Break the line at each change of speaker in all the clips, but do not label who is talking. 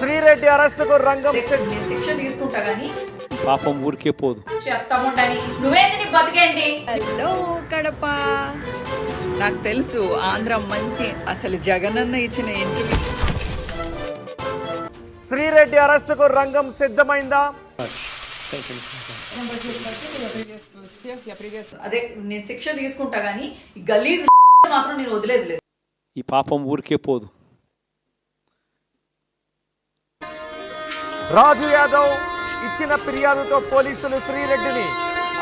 శ్రీరెడ్డి అరెస్టుకు రంగం సిద్ధం.
నేను శిక్ష తీసుకుంటా గానీ.
పాపం ఊరికే పోదు.
చెప్తాముండని నువ్వేంది బతికేంది?
హలో కడప. నాకు తెలుసు ఆంధ్ర మంచి అసలు జగనన్న ఇచ్చిన ఇంటర్వ్యూ
శ్రీరెడ్డి అరెస్టుకు రంగం సిద్ధమైందా?
అదే నేను శిక్ష తీసుకుంటా గానీ గలీజ్ మాత్రం నేను వదిలేదు లేదు
ఈ పాపం ఊరికే పోదు.
రాజు యాదవ్ ఇచ్చిన ఫిర్యాదుతో పోలీసులు శ్రీరెడ్డిని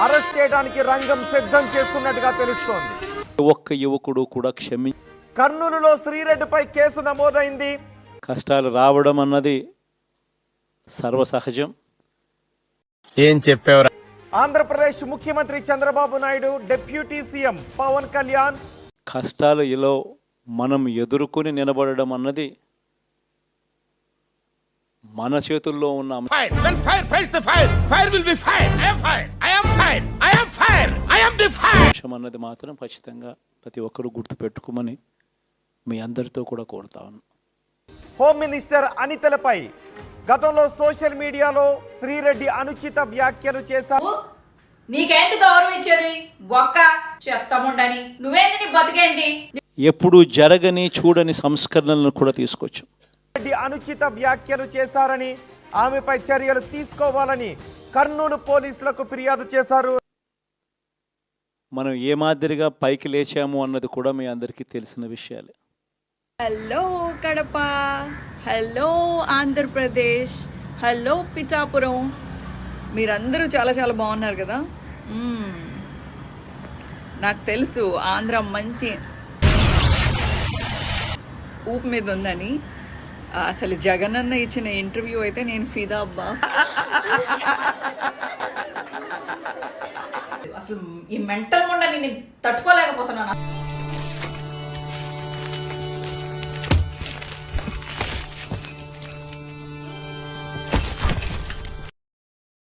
అరెస్ట్ చేయడానికి రంగం సిద్ధం చేస్తున్నట్టుగా తెలుస్తోంది.
ఒక్క యువకుడు కూడా క్షమి
కర్నూలులో శ్రీరెడ్డిపై కేసు నమోదైంది.
కష్టాలు రావడం అన్నది సర్వసహజం.
ఏం చెప్పావురా?
ఆంధ్రప్రదేశ్ ముఖ్యమంత్రి చంద్రబాబు నాయుడు డిప్యూటీ సీఎం పవన్ కళ్యాణ్.
కష్టాలు ఇలా మనం ఎదుర్కొని నిలబడడం అన్నది మన చేతుల్లో ఉన్న!
When fire fights the fire, fire will be fire. I am fire. I am fire. I am fire. I am the fire.
అంశం అన్నది మాత్రం ఖచ్చితంగా ప్రతి ఒక్కరూ గుర్తుపెట్టుకోమని మీ అందరితో కూడా కోరుతా ఉన్నాను
హోమ్ మినిస్టర్ అనితలపై గతంలో సోషల్ మీడియాలో శ్రీరెడ్డి అనుచిత వ్యాఖ్యలు చేశారు
నీకేంటి గౌరవం ఇచ్చేది ఒక్క చెప్తాముండని నువ్వేంది నీ బతికేంది
ఎప్పుడు జరగని చూడని సంస్కరణలను కూడా తీసుకొచ్చు
రెడ్డి అనుచిత వ్యాఖ్యలు చేశారని ఆమెపై చర్యలు తీసుకోవాలని కర్నూలు పోలీసులకు ఫిర్యాదు చేశారు.
మనం ఏ మాదిరిగా పైకి లేచాము అన్నది కూడా మీ అందరికీ తెలిసిన విషయాలే.
Hello Kadapa hello Andhra Pradesh hello Pithapuram. మీరందరూ చాలా చాలా బాగున్నారు కదా. నాకు తెలుసు ఆంధ్ర మంచి ఊపు మీద ఉందని. అసలు జగన్ అన్న ఇచ్చిన ఇంటర్వ్యూ అయితే నేను ఫిదా అబ్బా.
అసలు ఈ మెంటల్ ముండ నేను తట్టుకోలేకపోతున్నాను.